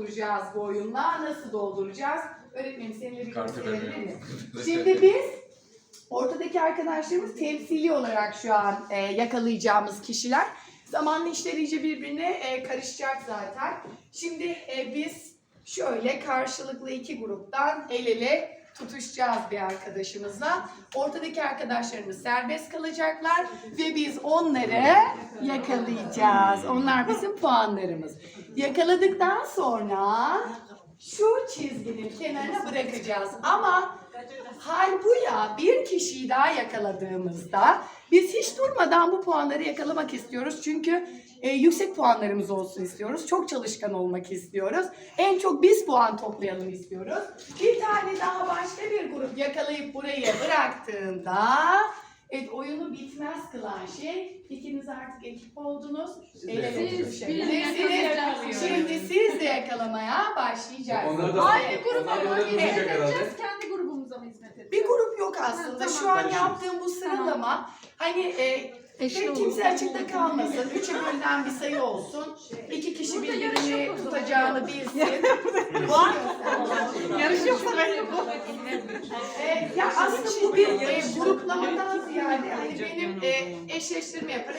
dolduracağız bu oyunla? Nasıl dolduracağız? Öğretmenim seninle bir Kartı gösterebilir miyim? Şimdi biz ortadaki arkadaşlarımız temsili olarak şu an e, yakalayacağımız kişiler. Zamanla işler iyice birbirine e, karışacak zaten. Şimdi e, biz şöyle karşılıklı iki gruptan el ele tutuşacağız bir arkadaşımızla. Ortadaki arkadaşlarımız serbest kalacaklar ve biz onları yakalayacağız. Onlar bizim puanlarımız. Yakaladıktan sonra şu çizginin kenarına bırakacağız. Ama bir kişiyi daha yakaladığımızda biz hiç durmadan bu puanları yakalamak istiyoruz. Çünkü e, yüksek puanlarımız olsun istiyoruz. Çok çalışkan olmak istiyoruz. En çok biz puan toplayalım istiyoruz. Bir tane daha başka bir grup yakalayıp buraya bıraktığında Evet oyunu bitmez kılan şey ikiniz artık ekip oldunuz. El ele yakalayabiliyorsunuz. Şimdi siz de yakalamaya başlayacaksınız. Onları da Aynı gruba mı da hizmet aslında. Ha, Şu tamam. an yaptığım bu sıralama hani e, Eşli pek kimse açıkta kalmasın. Üçe bölünen bir sayı olsun. İki kişi birbirini yarış yok tutacağını bilsin. Yarış yoksa ben yokum. E, ya aslında bu bir e, gruplamadan ziyade hani benim e, eşleştirme yaparak